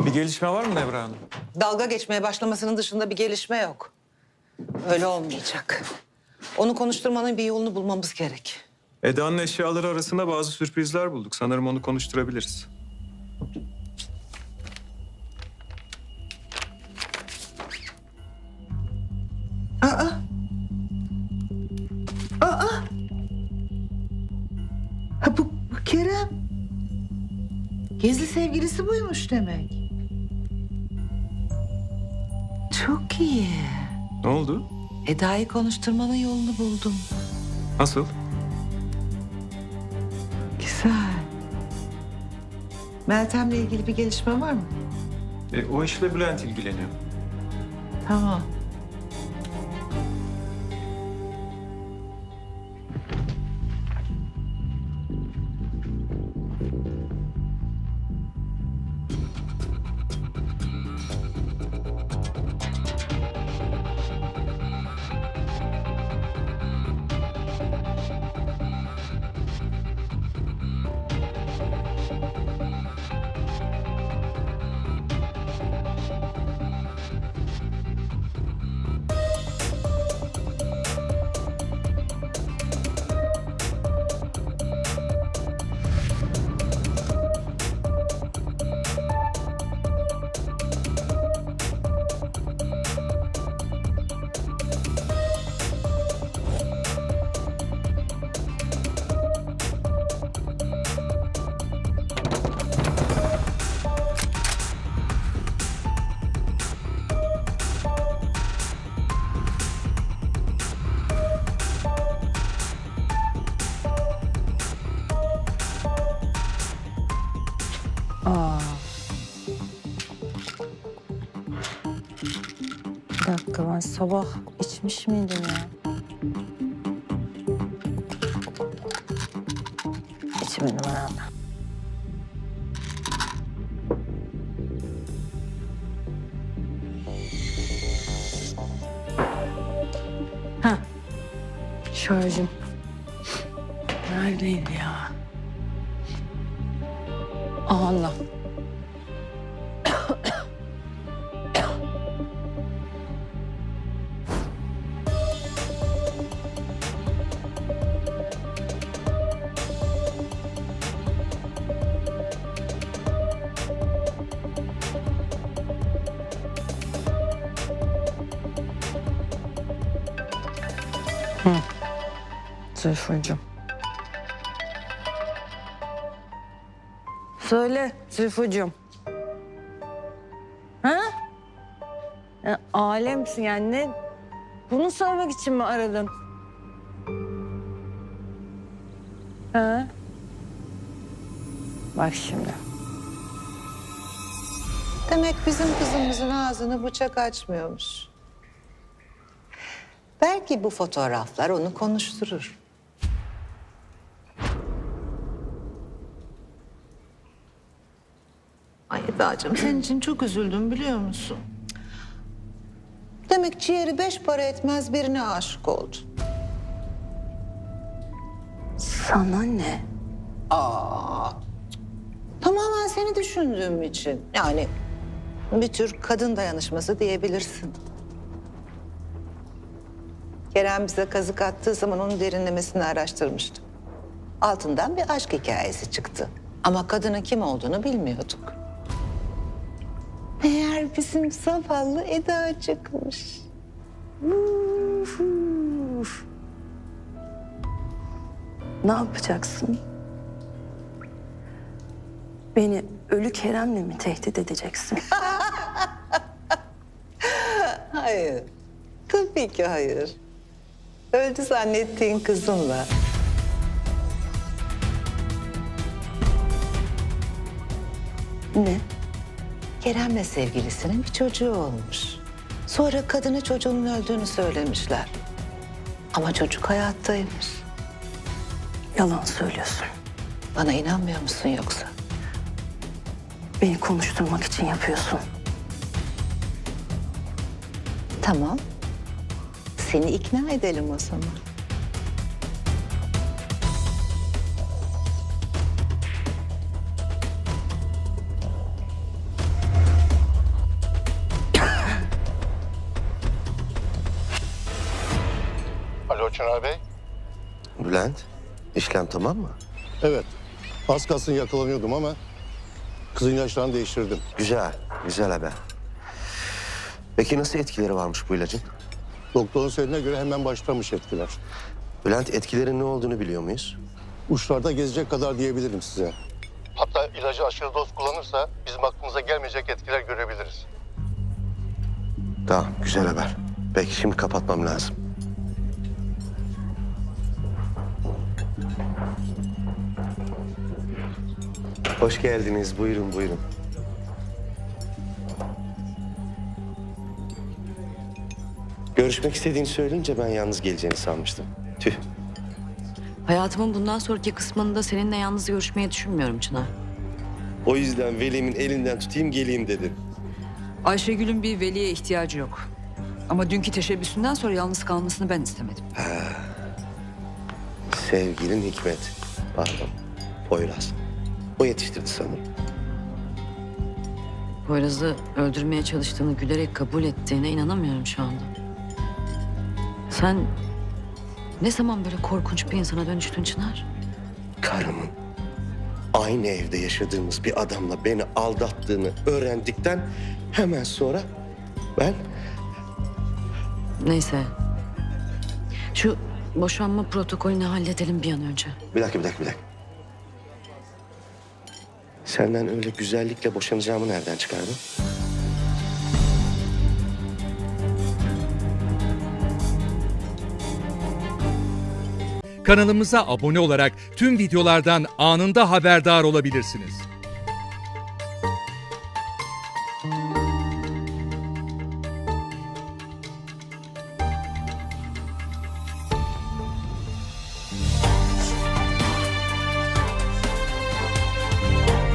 Bir gelişme var mı Nevra Hanım? Dalga geçmeye başlamasının dışında bir gelişme yok. Öyle olmayacak. Onu konuşturmanın bir yolunu bulmamız gerek. Eda'nın eşyaları arasında bazı sürprizler bulduk. Sanırım onu konuşturabiliriz. Ha bu, bu Kerem. Gizli sevgilisi buymuş demek. Çok iyi. Ne oldu? Eda'yı konuşturmanın yolunu buldum. Nasıl? Güzel. Meltem'le ilgili bir gelişme var mı? E, o işle Bülent ilgileniyor. Tamam. Bir dakika ben sabah içmiş miydim ya? İçmedim herhalde. Heh. Şarjım. Neredeydi ya? Allah. Zülfücüğüm. Söyle Zülfücüğüm. Ha? Ya, alemsin yani ne? Bunu söylemek için mi aradın? Ha? Bak şimdi. Demek bizim kızımızın ağzını bıçak açmıyormuş. Belki bu fotoğraflar onu konuşturur. Eda'cığım senin için çok üzüldüm biliyor musun? Demek ciğeri beş para etmez birine aşık oldu. Sana ne? Aa, tamamen seni düşündüğüm için. Yani bir tür kadın dayanışması diyebilirsin. Kerem bize kazık attığı zaman onun derinlemesini araştırmıştım. Altından bir aşk hikayesi çıktı. Ama kadının kim olduğunu bilmiyorduk. Meğer bizim zavallı Eda çıkmış. Uf, uf. Ne yapacaksın? Beni ölü Kerem'le mi tehdit edeceksin? Hayır. Tabii ki hayır. Öldü zannettiğin kızınla. ne? Kerem'le sevgilisinin bir çocuğu olmuş. Sonra kadını çocuğunun öldüğünü söylemişler. Ama çocuk hayattaymış. Yalan söylüyorsun. Bana inanmıyor musun yoksa? Beni konuşturmak için yapıyorsun. Tamam. Seni ikna edelim o zaman. Çınar Bey? Bülent, işlem tamam mı? Evet. Az kalsın yakalanıyordum ama kızın ilaçlarını değiştirdim. Güzel, güzel haber. Peki nasıl etkileri varmış bu ilacın? Doktorun söylediğine göre hemen başlamış etkiler. Bülent etkilerin ne olduğunu biliyor muyuz? Uçlarda gezecek kadar diyebilirim size. Hatta ilacı aşırı doz kullanırsa bizim aklımıza gelmeyecek etkiler görebiliriz. Tamam, güzel haber. Peki şimdi kapatmam lazım. Hoş geldiniz. Buyurun, buyurun. Görüşmek istediğini söyleyince ben yalnız geleceğini sanmıştım. Tüh. Hayatımın bundan sonraki kısmında seninle yalnız görüşmeyi düşünmüyorum Çınar. O yüzden Veli'min elinden tutayım geleyim dedim. Ayşegül'ün bir veliye ihtiyacı yok. Ama dünkü teşebbüsünden sonra yalnız kalmasını ben istemedim. Sevgilin Hikmet. Pardon. Poyraz. O yetiştirdi sanırım. Poyraz'ı öldürmeye çalıştığını gülerek kabul ettiğine inanamıyorum şu anda. Sen ne zaman böyle korkunç bir insana dönüştün Çınar? Karımın aynı evde yaşadığımız bir adamla beni aldattığını öğrendikten hemen sonra ben Neyse. Şu boşanma protokolünü halledelim bir an önce. bir dakika bir dakika bir dakika. Senden öyle güzellikle boşanacağımı nereden çıkardın? Kanalımıza abone olarak tüm videolardan anında haberdar olabilirsiniz.